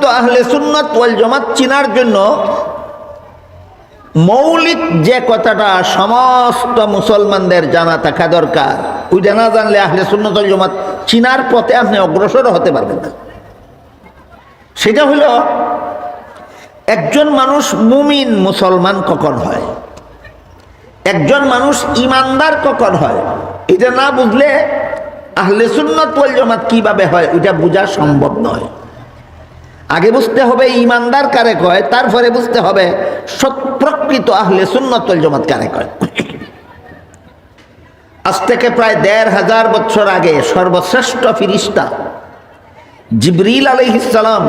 প্রকৃত আহলে সুন্নত ওয়াল জমাত চিনার জন্য মৌলিক যে কথাটা সমস্ত মুসলমানদের জানা থাকা দরকার। ওইটা না জানলে আহলে সুন্নত ওয়াল জমাত চিনার পথে আপনি অগ্রসর হতে পারবেন না। সেটা হলো, একজন মানুষ মুমিন মুসলমান কখন হয়? একজন মানুষ ইমানদার কখন হয়? এটা না বুঝলে আহলে সুন্নত ওয়াল জামাত কীভাবে হয়? এটা বোঝা সম্ভব নয়। আগে বুঝতে হবে ইমানদার কারে কয়, তারপরে বুঝতে হবে প্রকৃত আহলে সুন্নত ওয়াল জামাত কারে কয়। আজ থেকে প্রায় দেড় হাজার বছর আগে সর্বশ্রেষ্ঠ ফিরিস্তা জিবরিল আলহিসাম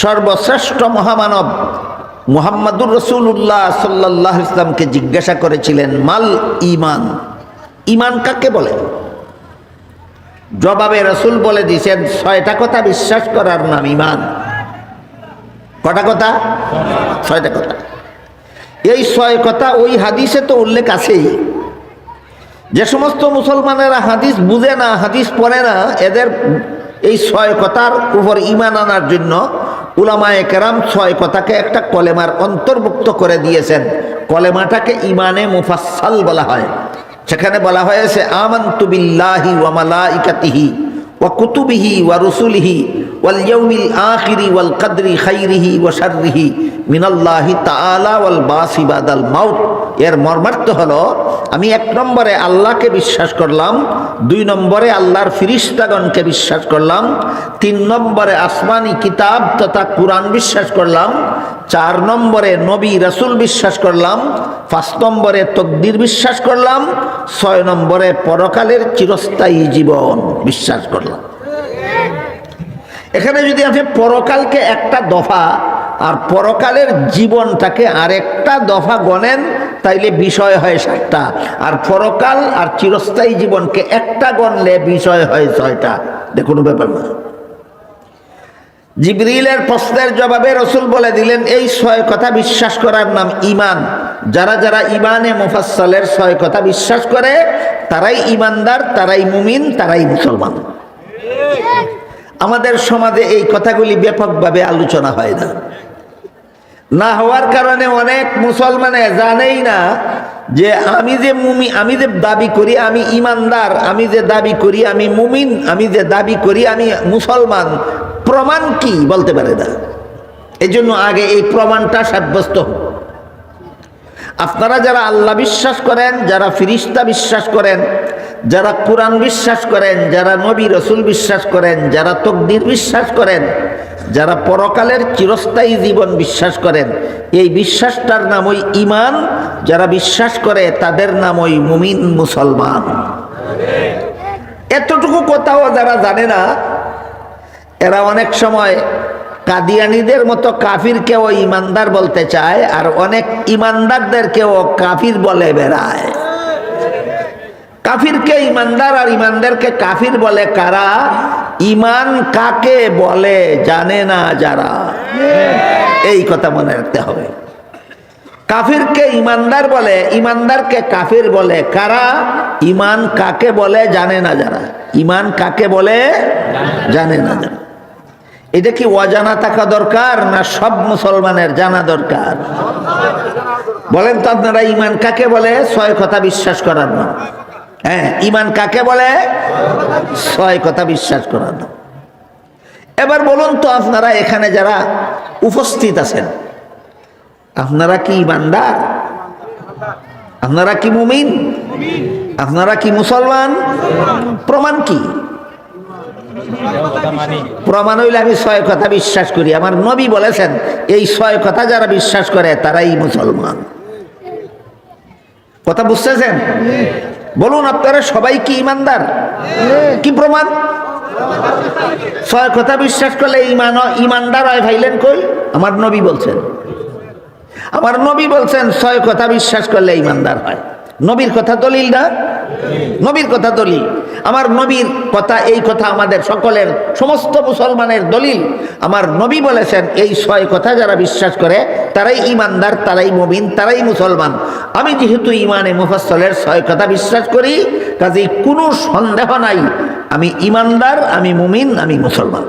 সর্বশ্রেষ্ঠ মহামানব মুহাম্মাদুর রসুল্লাহ সাল্লাহ ইসলামকে জিজ্ঞাসা করেছিলেন, মাল ইমান? ইমান কাকে বলে? জবাবে রসুল বলে দিয়েছেন ছয়টা কথা বিশ্বাস করার নাম ইমান। কটা কথা? ছয়টা কথা। এই ছয় কথা ওই হাদিসে তো উল্লেখ আছেই। যে সমস্ত মুসলমানেরা হাদিস বুঝে না, হাদিস পড়ে না, এদের এই ছয় কথার উপর ইমান আনার জন্য উলামায়ে কেরাম ছয় কথাকে একটা কলেমার অন্তর্ভুক্ত করে দিয়েছেন। কলেমাটাকে ইমানে মুফাসাল বলা হয়। সেখানে বলা হয়েছে, আমান্তু বিল্লাহি ওয়া মালাইকাতিহি ওয়া কুতুবিহি ওয়া রুসুলিহি ওয়াল ইয়াউমিল আখিরি ওয়াল কদরি খাইরিহি ওয়া শাররিহি মিনাল্লাহি তাআলা ওয়াল বাসি বাদাল মাউত। এর মর্মার্থ হলো, আমি এক নম্বরে আল্লাহকে বিশ্বাস করলাম, দুই নম্বরে আল্লাহর ফিরিস্তাগণকে বিশ্বাস করলাম, তিন নম্বরে আসমানি কিতাব তথা কোরআন বিশ্বাস করলাম চার নম্বরে নবী রাসূল বিশ্বাস করলাম, পাঁচ নম্বরে তকদির বিশ্বাস করলাম, ছয় নম্বরে পরকালের চিরস্থায়ী জীবন বিশ্বাস করলাম। এখানে যদি আপনি পরকালকে একটা দফা আর পরকালের জীবনটাকে আরেকটা দফা গণেন, তাইলে বিষয় হয় সাতটা। আর পরকাল আর চিরস্থায়ী জীবনকে একটা গণলে বিষয় হয় ছয়টা। দেখুন ব্যাপার না জিবরিলের প্রশ্নের জবাবে রসুল বলে দিলেন, এই ছয় কথা বিশ্বাস করার নাম ইমান যারা যারা ইমানে মুফাসলের ছয় কথা বিশ্বাস করে, তারাই ইমানদার তারাই মুমিন, তারাই মুসলমান। আমাদের সমাজে এই কথাগুলি ব্যাপকভাবে আলোচনা হয় না। না হওয়ার কারণে অনেক মুসলমানে জানেই না যে আমি যে মুমি, আমি যে দাবি করি, আমি ইমানদার আমি যে দাবি করি, আমি মুমিন, আমি যে দাবি করি, আমি মুসলমান। প্রমাণ কি বলতে পারে না। এই জন্য আগে এই প্রমাণটা সাব্যস্ত আপনারা যারা আল্লাহ বিশ্বাস করেন, যারা ফিরিস্তা বিশ্বাস করেন, যারা কোরআন বিশ্বাস করেন, যারা নবী রসুল বিশ্বাস করেন, যারা তকদির বিশ্বাস করেন, যারা পরকালের চিরস্থায়ী জীবন বিশ্বাস করেন, এই বিশ্বাসটার নাম ওই ইমান যারা বিশ্বাস করে, তাদের নাম ওই মুমিন মুসলমান। এতটুকু কথাও যারা জানে না এরা অনেক সময় কাদিয়ানিদের মতো কাফিরকেও ইমানদার বলতে চায়, আর অনেক ইমানদারদেরকেও কাফির বলে বেড়ায়। কাফিরকে ইমানদার আর ইমানদারকে কাফির বলে কারা? ইমান কাকে বলে জানে না যারা? এই কথা মনে রাখতে হবে। কাফিরকে ইমানদার বলে, ইমানদারকে কাফির বলে কারা? ইমান কাকে বলে জানে না যারা? ইমান কাকে বলে জানে না যারা? এটা কি অজানা থাকা দরকার না সব মুসলমানের জানা দরকার? বলেন তো আপনারা, ইমান কাকে বলে? ছয় কথা বিশ্বাস করার না হ্যাঁ ইমান কাকে বলে? ছয় কথা বিশ্বাস করার না এবার বলুন তো আপনারা এখানে যারা উপস্থিত আছেন, আপনারা কি ইমানদার? আপনারা কি মুমিন? আপনারা কি মুসলমান? প্রমাণ কি? প্রমাণ হইলে আমি ছয় কথা বিশ্বাস করি। আমার নবী বলেছেন, এই ছয় কথা যারা বিশ্বাস করে, তারাই মুসলমান। কথা বুঝতেছেন? বলুন, আপনারা সবাই কি ইমানদার? কি প্রমাণ? ছয় কথা বিশ্বাস করলে ইমান, ইমানদার হয় ভাইলেন কই? আমার নবী বলছেন। আমার নবী বলছেন, ছয় কথা বিশ্বাস করলে ইমানদার হয়। নবীর কথা দলিল না? নবীর কথা দলিল। আমার নবীর কথা, এই কথা আমাদের সকলের, সমস্ত মুসলমানের দলিল। আমার নবী বলেছেন, এই ছয় কথা যারা বিশ্বাস করে, তারাই ইমানদার, তারাই মবিন তারাই মুসলমান। আমি যেহেতু ইমানে মুফাসলের ছয় কথা বিশ্বাস করি, কাজেই কোনো সন্দেহ নাই, আমি ইমানদার, আমি মুমিন, আমি মুসলমান।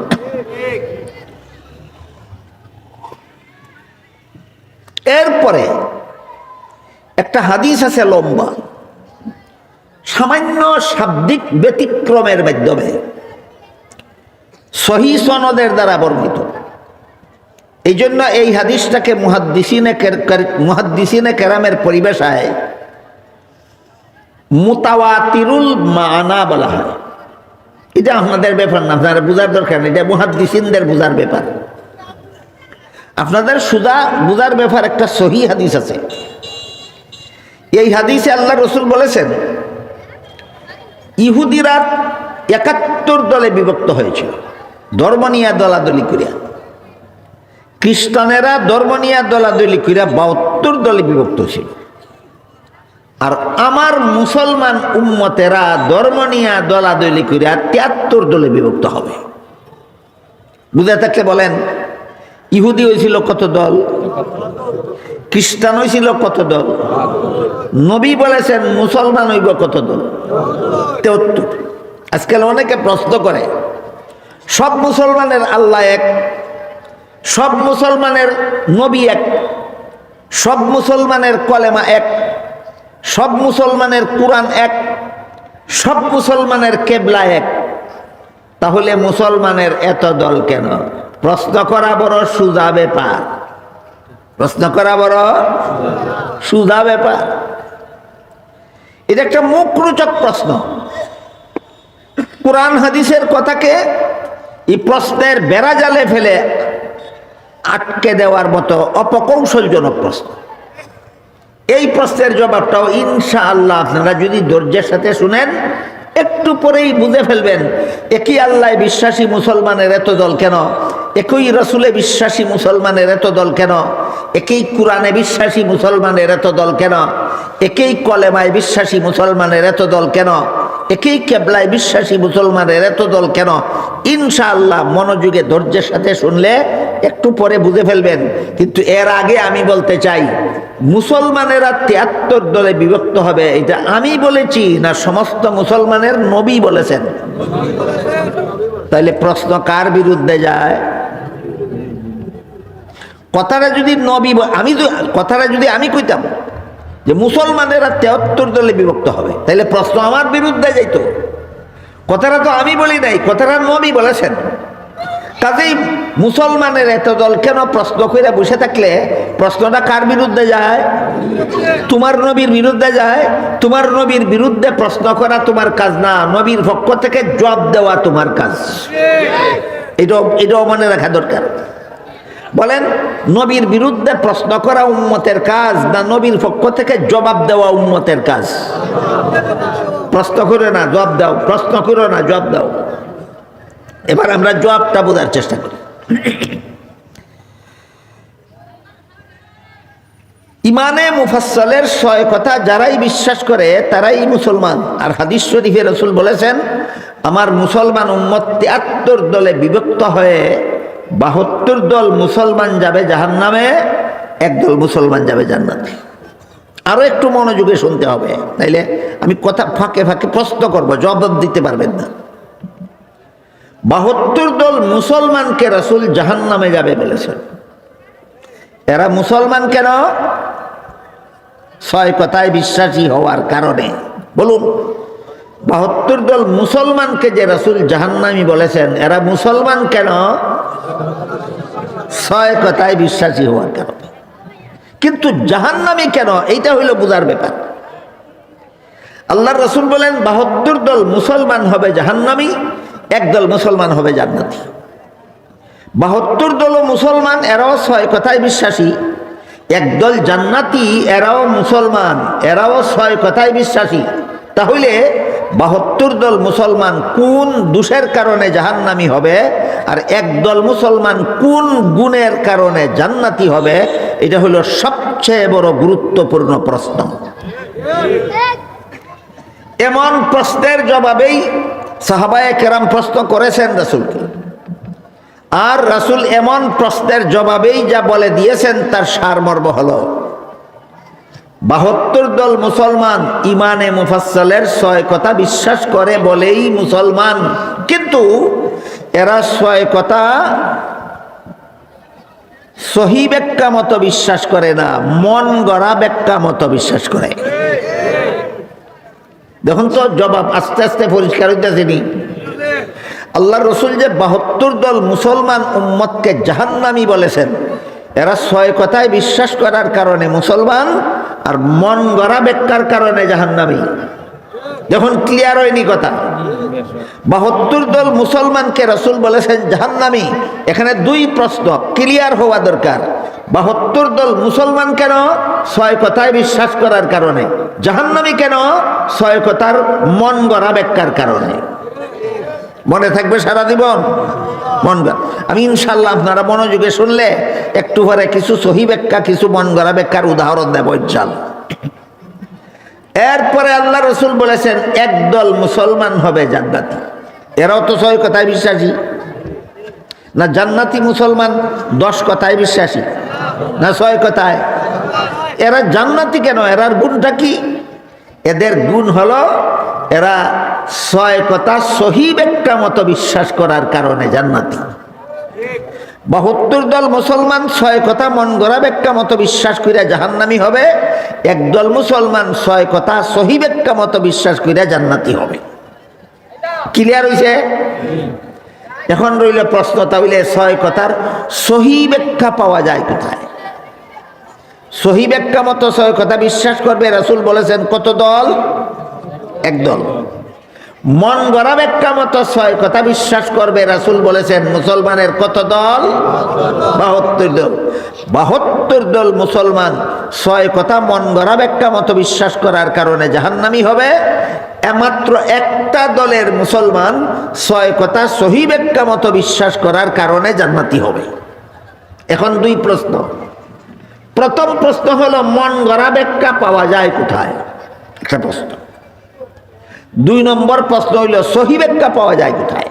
এরপরে একটা হাদিস আছে লম্বা। সামান্য শাব্দিক ব্যতিক্রমের মাধ্যমে সহি সনদের দ্বারা বর্ণিত। এই জন্য এই হাদিসটাকে মুহাদ্দিসিনে মুহাদ্দিসিনে কেরামের পরিবেশায় মুতাওয়াতিরুল মানা বলা হয়। এটা আপনাদের ব্যাপার না, আপনারা বোঝার দরকার নেই, এটা মুহাদ্দিসিনদের বোঝার ব্যাপার। আপনাদের সুদা বোঝার ব্যাপার একটা সহি হাদিস আছে। এই হাদিসে আল্লাহ রসুল বলেছেন, ইহুদিরা একাত্তর দলে বিভক্ত হয়েছিল ধর্ম নিয়ে দলাদলি করিয়া। খ্রিস্টানেরা ধর্ম নিয়ে দলাদলি করিয়া বাহাত্তর দলে বিভক্ত ছিল। আর আমার মুসলমান উম্মতেরা ধর্ম নিয়ে দলাদলি করিয়া তিয়াত্তর দলে বিভক্ত হবে। বুঝে থাকলে বলেন, ইহুদি হয়েছিল কত দল? খ্রিস্টান হয়েছিল কত দল? নবী বলেছেন মুসলমান হইব কত দল? তেহত্তর। আজকাল অনেকে প্রশ্ন করে, সব মুসলমানের আল্লাহ এক, সব মুসলমানের নবী এক, সব মুসলমানের কলেমা এক, সব মুসলমানের কোরআন এক, সব মুসলমানের কেবলা এক। তাহলে মুসলমানের এত দল কেন? প্রশ্ন করা বড় সুজা ব্যাপার। প্রশ্ন করা বড়। সুধা ব্যাপার। এটা একটা মুখরোচক প্রশ্ন। কোরআন হাদিসের কথাকে এই প্রশ্নের বেড়া জালে ফেলে আটকে দেওয়ার মতো অপকৌশলজনক প্রশ্ন। এই প্রশ্নের জবাবটাও ইনশা আল্লাহ আপনারা যদি ধৈর্যের সাথে শুনেন একটু পরেই বুঝে ফেলবেন, একই আল্লাহ বিশ্বাসী মুসলমানের এত দল কেন? একই রসুলে বিশ্বাসী মুসলমানের এত দল কেন? একই কোরআনে বিশ্বাসী মুসলমানের এত দল কেন? একই কলেমায় বিশ্বাসী মুসলমানের এত দল কেন? একই কেবলায় বিশ্বাসী মুসলমানের এত দল কেন? ইনশাআল্লাহ মনোযোগে, ধৈর্যের সাথে শুনলে একটু পরে বুঝে ফেলবেন। কিন্তু এর আগে আমি বলতে চাই, মুসলমানেরা তিয়াত্তর দলে বিভক্ত হবে, এটা আমি বলেছি না সমস্ত মুসলমানের নবী বলেছেন। তাহলে প্রশ্ন কার বিরুদ্ধে যায়? কথাটা যদি নবী আমি কথাটা যদি আমি কইতাম যে মুসলমানেরা তেহত্তর দলে বিভক্ত হবে। তাইলে প্রশ্ন আমার বিরুদ্ধে যাইতো। কথাটা তো আমি বলি নাই কথাটা নবী বলেছেন। কাজেই মুসলমানের এত দল কেন প্রশ্ন করে বসে থাকলে? প্রশ্নটা কার বিরুদ্ধে যায়? তোমার নবীর বিরুদ্ধে যায়? তোমার নবীর বিরুদ্ধে প্রশ্ন করা তোমার কাজ না নবীর পক্ষ থেকে জবাব দেওয়া তোমার কাজ। এটাও এটাও মনে রাখা দরকার। বলেন, নবীর বিরুদ্ধে প্রশ্ন করা উম্মতের কাজ না নবীর পক্ষ থেকে জবাব দেওয়া উম্মতের কাজ? প্রশ্ন করে না, জবাব দাও। প্রশ্ন করো না, জবাব দাও। এবার আমরা জবাবটা বোঝার চেষ্টা করি। ইমানে মুফাসলের ছয় কথা যারাই বিশ্বাস করে, তারাই মুসলমান। আর হাদিস শরীফে রসুল বলেছেন, আমার মুসলমান উম্মত তিয়াত্তর দলে বিভক্ত হয়ে বাহাত্তর দল মুসলমান যাবে জাহান নামে একদল মুসলমান যাবে জান্নাতে। আরও একটু মনোযোগে শুনতে হবে তাইলে আমি কথা ফাঁকে ফাঁকে প্রশ্ন করব, জবাব দিতে পারবেন না। বাহাত্তর দল মুসলমানকে রসুল জাহান নামে যাবে বলেছেন। এরা মুসলমান কেন? ছয় কথায় বিশ্বাসী হওয়ার কারণে। বলুন, বাহাত্তর দল মুসলমানকে যে রসুল জাহান্নামি বলেছেন, এরা মুসলমান কেন? ছয় কথায় বিশ্বাসী হওয়ার কারণে কিন্তু জাহান্নামি কেন? এইটা হইল বোঝার ব্যাপার। আল্লাহ রসুল বলেন, বাহাত্তর দল মুসলমান হবে জাহান্নামি একদল মুসলমান হবে জান্নাতি। বাহাত্তর দল মুসলমান, এরাও ছয় কথায় বিশ্বাসী। একদল জান্নাতি, এরাও মুসলমান, এরাও ছয় কথায় বিশ্বাসী। তাহলে বাহাত্তর দল মুসলমান কোন দোষের কারণে জাহান্নামি হবে? আর একদল মুসলমান কোন গুণের কারণে জান্নাতি হবে? এটা হলো সবচেয়ে বড় গুরুত্বপূর্ণ প্রশ্ন। এমন প্রশ্নের জবাবেই সাহাবায়ে কেরাম প্রশ্ন করেছেন রাসুলকে। আর রাসুল এমন প্রশ্নের জবাবেই যা বলে দিয়েছেন তার সারমর্ম হলো বাহাত্তর দল মুসলমান ইমানে মুফাসলের ছয় কথা বিশ্বাস করে বলেই মুসলমান। কিন্তু এরা ছয় কথা সহি ব্যাখ্যা মতো বিশ্বাস করে না, মন গড়া ব্যাখ্যা মতো বিশ্বাস করে। দেখুন তো জবাব আস্তে আস্তে পরিষ্কার হইতেছেনি আল্লাহ রসুল যে বাহাত্তর দল মুসলমান উম্মতকে জাহান্নামি বলেছেন, এরা ছয় কথায় বিশ্বাস করার কারণে মুসলমান আর মন গড়া বেকার কারণে জাহান্নামি। যখন ক্লিয়ার হয়নি কথা। বাহাত্তর দল মুসলমানকে রসুল বলেছেন, জাহান্নামি, এখানে দুই প্রশ্ন ক্লিয়ার হওয়া দরকার। বাহাত্তর দল মুসলমান কেন? ছয় কথায় বিশ্বাস করার কারণে। জাহান্নামি কেন? ছয় কথার মন গড়া ব্যাখ্যার কারণে। মনে থাকবে সারা জীবন। মন গড়া। আমি ইনশাল্লাহ আপনারা মনোযোগে শুনলে একটু পরে কিছু সহি ব্যাখ্যা, কিছু মন গড়া ব্যাখ্যার উদাহরণ দেব ইনশাল্লাহ এরপরে আল্লাহ রসুল বলেছেন, একদল মুসলমান হবে জান্নাতি। এরাও তো ছয় কথায় বিশ্বাসী। না জান্নাতি মুসলমান দশ কথায় বিশ্বাসী? না ছয় কথায়? এরা জান্নাতি কেন? এরার গুণটা কি? এদের গুণ হলো, এরা ছয় কথা সহি ব্যাখ্যা মতো বিশ্বাস করার কারণে জান্নাতি। বাহাত্তর দল মুসলমান ছয় কথা মন গড়া ব্যাখ্যা মতো বিশ্বাস করিয়া জাহান্নামি হবে। একদল মুসলমান ছয় কথা সহি ব্যাখ্যা মতো বিশ্বাস করিয়া জান্নাতি হবে। ক্লিয়ার হয়েছে এখন রইল প্রশ্ন, তাহলে ছয় কথার সহি ব্যাখ্যা পাওয়া যায় কোথায়? সহি ব্যাখ্যা মতো ছয় কথা বিশ্বাস করবে রাসুল বলেছেন, কত দল? একদল মন গড়া ব্যাখ্যা মতো ছয় কথা বিশ্বাস করবে, রাসুল বলেছেন, মুসলমানের কত দল? বাহাত্তর দল। বাহাত্তর দল মুসলমান, ছয় কথা মন গড়া ব্যাখ্যা মতো বিশ্বাস করার কারণে জাহান্নামি হবে। একমাত্র একটা দলের মুসলমান ছয় কথা সহি ব্যাখ্যা মতো বিশ্বাস করার কারণে জান্নাতি হবে। এখন দুই প্রশ্ন। প্রথম প্রশ্ন হলো, মন গড়া ব্যাখ্যা পাওয়া যায় কোথায়? একটা প্রশ্ন। দুই নম্বর প্রশ্ন হইল, সহি ব্যাখ্যা পাওয়া যায় কোথায়?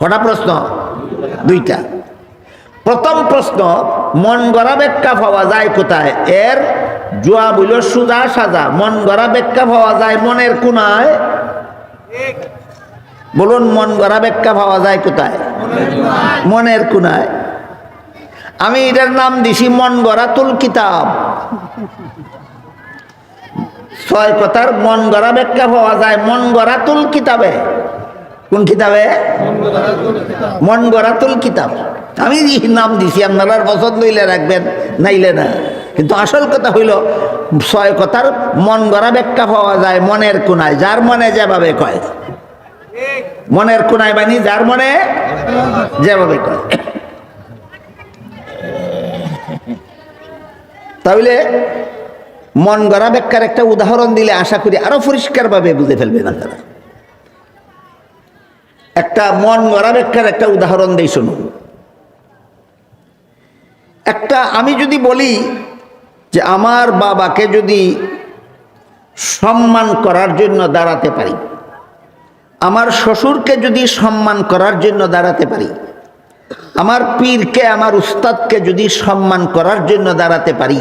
কটা প্রশ্ন? দুইটা। প্রথম প্রশ্ন, মন গড়া ব্যাখ্যা পাওয়া যায় কোথায়? এর জোয়া বইল সুজা সাজা। মন গড়া ব্যাখ্যা পাওয়া যায় মনের কোনায় বলুন, মন গড়া ব্যাখ্যা পাওয়া যায় কোথায়? মনের কোনায় আমি এটার নাম দিছি, মন গড়া তুল কিতাব। ছয় কথার মন গড়া ব্যাখ্যা পাওয়া যায়। মন গড়া তুল কিতাবে। কোন কিতাবে? মন গড়াতুল কিতাব। আমি নাম দিছি, আপনারা পছন্দ লইলে রাখবেন, নাইলে না। কিন্তু আসল কথা হইল, ছয় কথার মন গড়া ব্যাখ্যা পাওয়া যায় মনের কোনায় যার মনে যেভাবে কয়। মনের কোনায় বানি যার মনে যেভাবে কয়। তাহলে মন গড়া ব্যাখ্যার একটা উদাহরণ দিলে আশা করি আরও পরিষ্কারভাবে বুঝে ফেলবেন আপনারা। একটা মন গড়া ব্যাখ্যার একটা উদাহরণ দিই শুনুন। একটা আমি যদি বলি যে আমার বাবাকে যদি সম্মান করার জন্য দাঁড়াতে পারি, আমার শ্বশুরকে যদি সম্মান করার জন্য দাঁড়াতে পারি, আমার পীরকে, আমার উস্তাদকে যদি সম্মান করার জন্য দাঁড়াতে পারি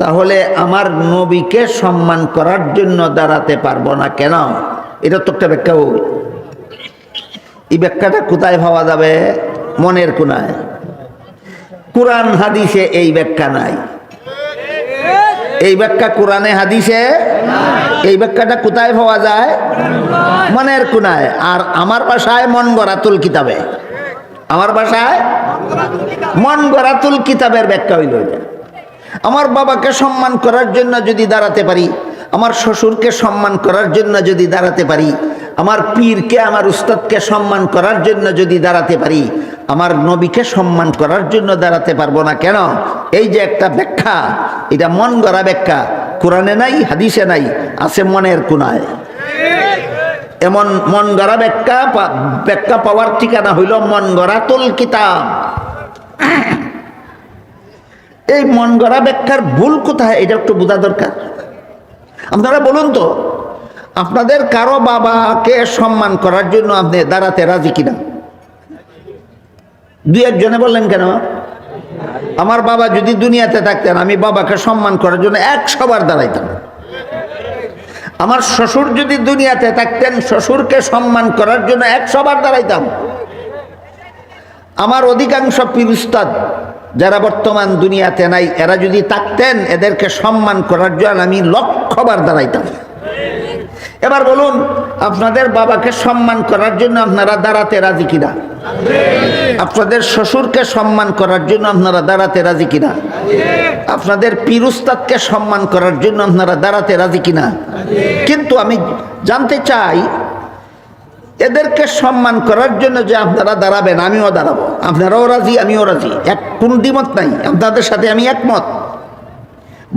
তাহলে আমার নবীকে সম্মান করার জন্য দাঁড়াতে পারব না কেন? এটা তো একটা ব্যাখ্যা এই ব্যাখ্যাটা কোথায় পাওয়া যাবে? মনের কোনায়। কোরআন, হাদিসে এই ব্যাখ্যা নাই। এই ব্যাখ্যা কোরআনে, হাদিসে এই ব্যাখ্যাটা কোথায় পাওয়া যায়? মনের কোনায়। আর আমার বাসায় মন গড়াতুল কিতাবে। আমার বাসায় মন গড়াতুল কিতাবের ব্যাখ্যা হইল এটা। আমার বাবাকে সম্মান করার জন্য যদি দাঁড়াতে পারি, আমার শ্বশুরকে সম্মান করার জন্য যদি দাঁড়াতে পারি, আমার পীরকে, আমার উস্তাদকে সম্মান করার জন্য যদি দাঁড়াতে পারি, আমার নবীকে সম্মান করার জন্য দাঁড়াতে পারব না কেন? এই যে একটা ব্যাখ্যা, এটা মন গড়া ব্যাখ্যা, কোরআনে নাই, হাদিসে নাই, আছে মনের কোনায়। এমন মন গড়া ব্যাখ্যা ব্যাখ্যা পাওয়ার ঠিকানা হইল মন গড়া তুল কিতাব এই মন গড়া ব্যাখ্যার ভুল কোথায়, এটা একটু বোঝা দরকার। আপনারা বলুন তো, আপনাদের কারও বাবাকে সম্মান করার জন্য আপনি দাঁড়াতে রাজি কিনা? দুই একজনে বললেন কেন? আমার বাবা যদি দুনিয়াতে থাকতেন, আমি বাবাকে সম্মান করার জন্য একশো বার দাঁড়াইতাম। আমার শ্বশুর যদি দুনিয়াতে থাকতেন, শ্বশুরকে সম্মান করার জন্য একশো বার দাঁড়াইতাম। আমার অধিকাংশ পীর উস্তাদ যারা বর্তমান দুনিয়াতে নাই, এরা যদি থাকতেন, এদেরকে সম্মান করার জন্য আমি লক্ষবার দাঁড়াইতাম। এবার বলুন, আপনাদের বাবাকে সম্মান করার জন্য আপনারা দাঁড়াতে রাজি কিনা? আপনাদের শ্বশুরকে সম্মান করার জন্য আপনারা দাঁড়াতে রাজি কিনা? আপনাদের পিরুস্তাদকে সম্মান করার জন্য আপনারা দাঁড়াতে রাজি কিনা? কিন্তু আমি জানতে চাই এদেরকে সম্মান করার জন্য যে আপনারা দাঁড়াবেন, আমিও দাঁড়াবো। আপনারাও রাজি, আমিও রাজি। এক কোন দ্বিমত নাই, আপনাদের সাথে আমি একমত।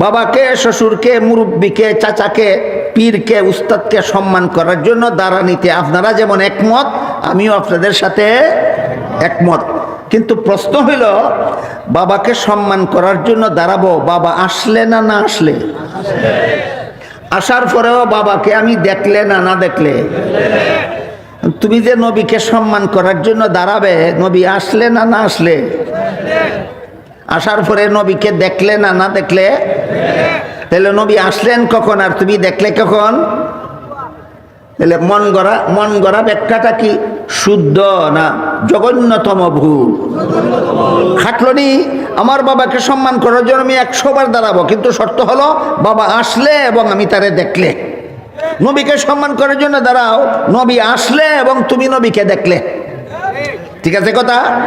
বাবাকে, শ্বশুরকে, মুরব্বীকে, চাচাকে, পীরকে, উস্তাদকে সম্মান করার জন্য দাঁড়ানিতে আপনারা যেমন একমত, আমিও আপনাদের সাথে একমত। কিন্তু প্রশ্ন হইল, বাবাকে সম্মান করার জন্য দাঁড়াবো, বাবা আসলে না না আসলে? আসার পরেও বাবাকে আমি দেখলে না না দেখলে? তুমি যে নবীকে সম্মান করার জন্য দাঁড়াবে, নবী আসলে না না আসলে? আসার পরে নবীকে দেখলে না না দেখলে? তাহলে নবী আসলেন কখন আর তুমি দেখলে কখন? তাহলে মন গড়া মন গড়া ব্যাখ্যাটা কি? শুদ্ধ না জঘন্যতম ভুল? খাটলনি আমার বাবাকে সম্মান করার জন্য আমি একশোবার দাঁড়াবো, কিন্তু শর্ত হলো, বাবা আসলে এবং আমি তারে দেখলে। নবীকে সম্মান করার জন্য দাঁড়াও। নবী আসলে এবং তুমি নবীকে দেখলে। ঠিক আছে কথা?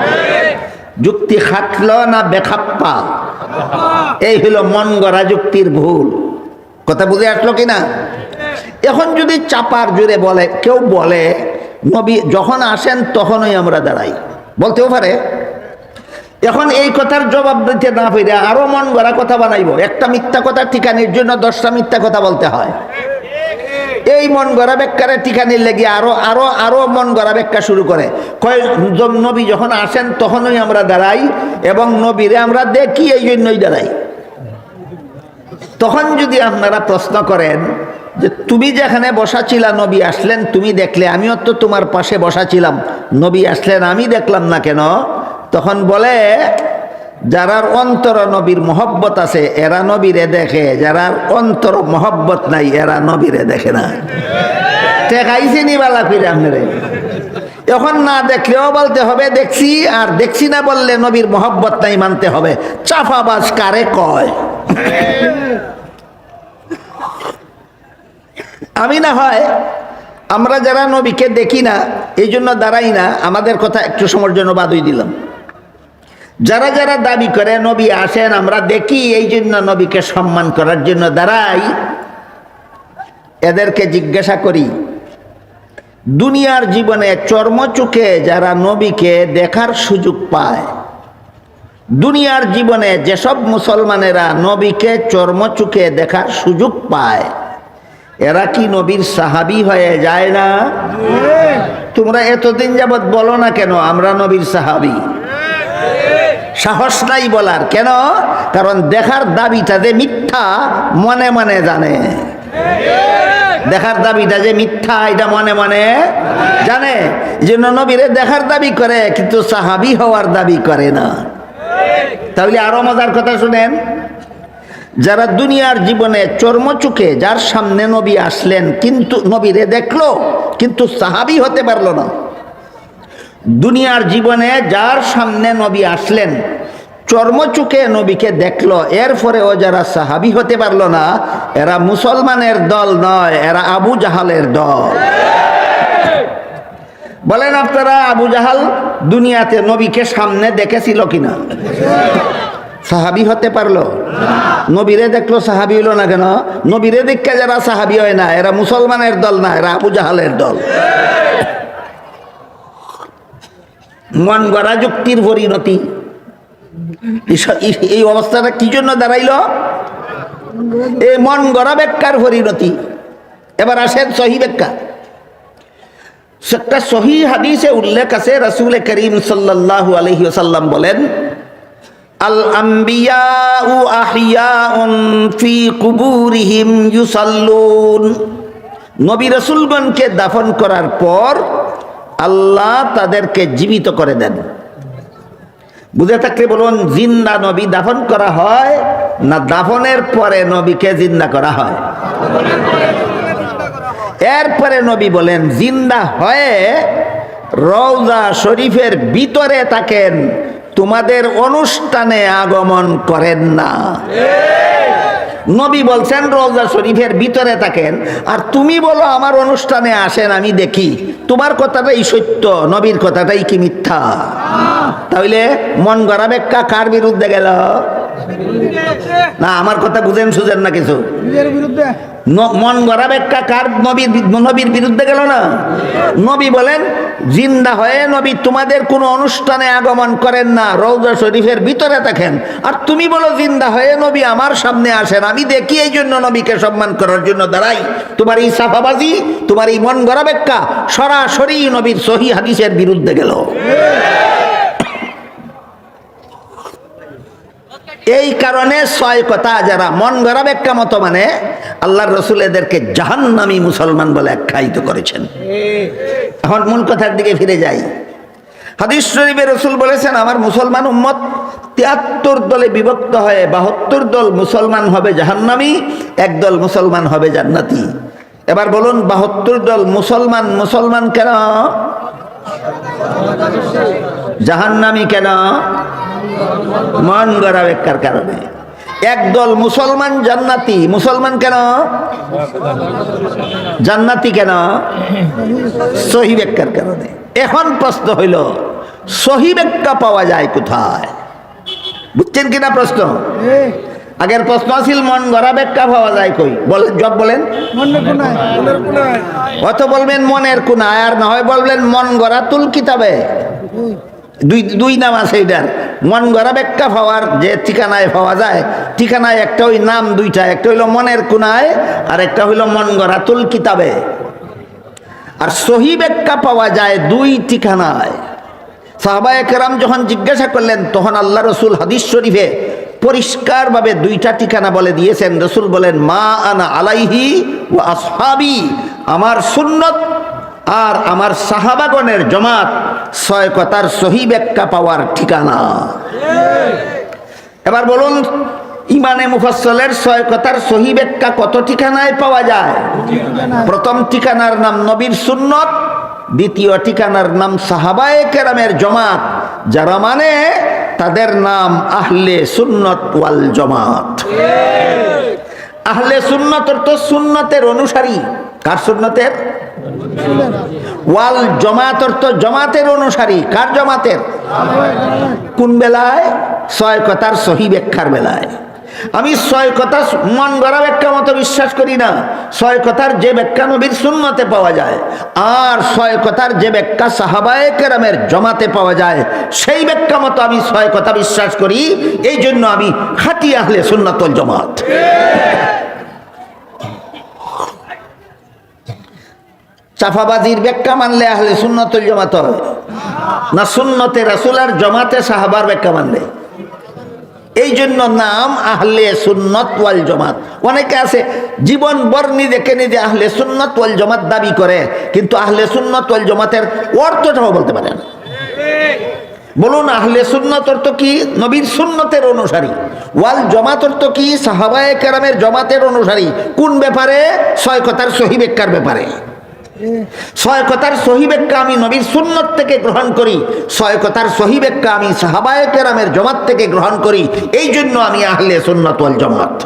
যুক্তি খাটল না বেখাপ্পা। এই হলো মন গড়া যুক্তির ভুল। কথা বুঝে আসলো কিনা এখন যদি চাপার জুড়ে বলে, কেউ বলে, নবী যখন আসেন তখনই আমরা দাঁড়াই। বলতেও পারে। এখন এই কথার জবাব দিতে না পেরে আরও মন গড়া কথা বানাইব। একটা মিথ্যা কথা ঠিকানির জন্য দশটা মিথ্যা কথা বলতে হয়। এই মন গড়া ব্যাখ্যারে ঠিকানির লেগে আরও আরও আরও মন গড়া ব্যাখ্যা শুরু করে। কয় নবী যখন আসেন, তখনই আমরা দাঁড়াই এবং নবীরে আমরা দেখি, এই জন্যই দাঁড়াই। তখন যদি আপনারা প্রশ্ন করেন যে, তুমি যেখানে বসা ছিলা, নবী আসলেন, তুমি দেখলে, আমিও তো তোমার পাশে বসা ছিলাম, নবী আসলেন, আমি দেখলাম না কেন? তখন বলে যারার অন্তর নবীর মহব্বত আছে, এরা নবীরে দেখে। যারার অন্তর মহব্বত নাই, এরা নবীরে দেখে না। টেকাইছে নি বালা ফিরে এখন না দেখলেও বলতে হবে, দেখছি, আর দেখছি না বললে নবীর মহব্বত নাই মানতে হবে। চাফাবাজ কারে কয়? আমি না হয়, আমরা যারা নবীকে দেখি না, এই জন্য দাঁড়াই না। আমাদের কথা একটু সময়ের জন্য বাদই দিলাম। যারা যারা দাবি করে নবী আসেন আমরা দেখি এই জন্য নবীকে সম্মান করার জন্য দাঁড়াই। এদেরকে জিজ্ঞাসা করি দুনিয়ার জীবনে চর্মচুখে যারা নবীকে দেখার সুযোগ পায় দুনিয়ার জীবনে যেসব মুসলমানেরা নবীকে চর্মচুখে দেখার সুযোগ পায় এরা কি নবীর সাহাবি হয়ে যায় না? তোমরা এতদিন যাবৎ বলো না কেন আমরা নবীর সাহাবি। সাহস নাই বলার। কেন? কারণ দেখার দাবিটা যে মিথ্যা, মনে মনে জানে। দেখার দাবিটা যে মিথ্যা, এটা মনে মনে জানে। জন্য নবীরে দেখার দাবি করে, কিন্তু সাহাবি হওয়ার দাবি করে না। তাহলে আরও মজার কথা শুনেন। যারা দুনিয়ার জীবনে চর্ম চর্মচুকে যার সামনে নবী আসলেন, কিন্তু নবীরে দেখল, কিন্তু সাহাবি হতে পারল না। দুনিয়ার জীবনে যার সামনে নবী আসলেন, চর্মচুকে নবীকে দেখল এরপরে ও যারা সাহাবি হতে পারল না, এরা মুসলমানের দল নয়, এরা আবু জাহালের দল। বলেন আপনারা, আবু জাহাল দুনিয়াতে নবীকে সামনে দেখেছিল কিনা? সাহাবি হতে পারল? নবীরে দেখল, সাহাবি হইল না কেন? নবীরে দেখে যারা সাহাবি হয় না, এরা মুসলমানের দল না, এরা আবু জাহালের দল। মন গড়া যুক্তির পরিণতি। এই অবস্থাটা কি জন্য দাঁড়াইল? এই মন গড়া ব্যাখ্যার পরিণতি। এবার আসেন সহি ব্যাখ্যা। একটা সহি হাদিসে উল্লেখ আছে, রাসূল করিম সাল্লাল্লাহু আলাইহি ওয়াসাল্লাম বলেন আল আম্বিয়াউ ফি নবী রাসূলগণকে দাফন করার পর আল্লাহ তাদেরকে জীবিত করে দেন। বুঝে থাকলে বলুন, জিন্দা নবী দাফন করা হয় না দাফনের পরে নবীকে জিন্দা করা হয়? এরপরে নবী বলেন, জিন্দা হয়ে রওজা শরীফের ভিতরে থাকেন, তোমাদের অনুষ্ঠানে আগমন করেন না। নবী বলছেন, রোজা শরীফের ভিতরে থাকেন, আর তুমি বলো আমার অনুষ্ঠানে আসেন, আমি দেখি। তোমার কথাটাই সত্য, নবীর কথাটাই কি মিথ্যা? তাহলে মন গড়া বেক্কা কার বিরুদ্ধে গেল? না আমার কথা বুঝেন সুঝেন না কিছু। মন গড়া ব্যাখ্যা কার নবীর নবীর বিরুদ্ধে গেল না? নবী বলেন জিন্দা হয়ে নবী তোমাদের কোনো অনুষ্ঠানে আগমন করেন না রৌজা শরীফের ভিতরে থাকেন আর তুমি বলো জিন্দা হয়ে নবী আমার সামনে আসেন আমি দেখি এই জন্য নবীকে সম্মান করার জন্য দাঁড়াই। তোমার এই সাফাবাজি তোমার এই মন গড়া ব্যাখ্যা সরাসরি নবীর সহি হাদিসের বিরুদ্ধে গেল। এই কারণে ছয় কথা যারা মন গড়া ব্যাখ্যা মতো মানে আল্লাহর রসুল এদেরকে জাহান্নামী মুসলমান বলে আখ্যায়িত করেছেন। এখন মূল কথার দিকে ফিরে যাই। হাদিস শরীফে রসুল বলেছেন, আমার মুসলমান উম্মত তিয়াত্তর দলে বিভক্ত হয়ে বাহাত্তর দল মুসলমান হবে জাহান্নামী, এক দল মুসলমান হবে জান্নাতি। এবার বলুন, বাহাত্তর দল মুসলমান মুসলমান কেন? জাহান্নামী কেন? মন গড়া ব্যাখ্যার কারণে। একদল মুসলমান জান্নাতি। মুসলমান কেন? জান্নাতি কেন? সহি ব্যাখ্যার কারণে। এখন প্রশ্ন হইল সহি ব্যাখ্যা পাওয়া যায় কোথায়? বুঝছেন কিনা প্রশ্ন? আগের প্রশ্ন আছিল মন গড়া ব্যাখ্যা পাওয়া যায় কই? বলেন জব বলেন। মনের কোনায় মনের কোনায় অত বলবেন মনের কোনায় আর না হয় বলবেন মন গড়া তুল কিতাবে। দুই দুই নাম আছে এটার। মন গড়া ব্যাখ্যা পাওয়ার যে ঠিকানায় পাওয়া যায়, ঠিকানায় একটা ওই নাম দুইটা, একটা হইল মনের কোনায় আর একটা হইল মন গড়া তুল কিতাবে। আর সহি ব্যাখ্যা পাওয়া যায় দুই ঠিকানায়। সাহবায় কেরাম যখন জিজ্ঞাসা করলেন, তখন আল্লাহ রসুল হাদিস শরীফে পরিষ্কারভাবে দুইটা ঠিকানা বলে দিয়েছেন। রসুল বলেন, মা আনা আলাইহি ও আসহাবি। আমার সুন্নত আর আমার সাহাবাগণের জমাত ছয় কথার সহি ব্যাখ্যা পাওয়ার ঠিকানা। এবার বলুন, ইমানে মুফাসলের ছয় কথার সহি ব্যাখ্যা কত ঠিকানায় পাওয়া যায়? প্রথম ঠিকানার নাম নবীর সুন্নত, দ্বিতীয় ঠিকানার নাম সাহাবায়ে কেরামের জমাত, যারা মানে তাদের নাম আহলে সুন্নত ওয়াল জমাত। আহলে সুন্নত তো সুন্নতের অনুসারী। কার সুন্নতের? ওয়াল জমাত অর্থ জমাতের অনুসারী। কার জমাতের কোন বেলায়? ছয় কথার সহি ব্যাখ্যার বেলায়। আমি ছয় কথা মন গড়া ব্যাখ্যা মতো বিশ্বাস করি না। ছয় কথার যে ব্যাখ্যা নবীর শূন্যতে পাওয়া যায়, আর ছয় কথার যে ব্যাখ্যা সাহাবায়ে কেরামের জমাতে পাওয়া যায়, সেই ব্যাখ্যা মতো আমি ছয় কথা বিশ্বাস করি। এই জন্য আমি খাটি আহলে সুন্নাতল জমাত। চাফাবাজির ব্যাখ্যা মানলে আহলে সুন্নতুল জমাত হবে। না সুন্নতে রাসুলার জমাতে সাহাবার ব্যাখ্যা মানলে। এই জন্য নাম আহলে সুন্নত ওয়াল জমাত। অনেকে আছে, জীবন বর নিজেকে নিজে আহলে সুন্নত ওয়াল জমাত দাবি করে, কিন্তু আহলে সুন্নত ওয়াল জমাতের অর্থটাও বলতে পারে না। বলুন, আহলে সুন্নত অর্থ কি? নবীর সুন্নতের অনুসারী। ওয়াল জমাত অর্থ কি? সাহাবায়ে কেরামের জমাতের অনুসারী। কোন ব্যাপারে? ছয় কথার সহি ব্যাপারে। ছয় কথার আমি নবীর সুন্নত থেকে গ্রহণ করি। ছয় কথার আমি সাহাবায়ে কেরামের জমাত থেকে গ্রহণ করি। এই জন্য আমি আহলে সুন্নত ওয়াল জমাত।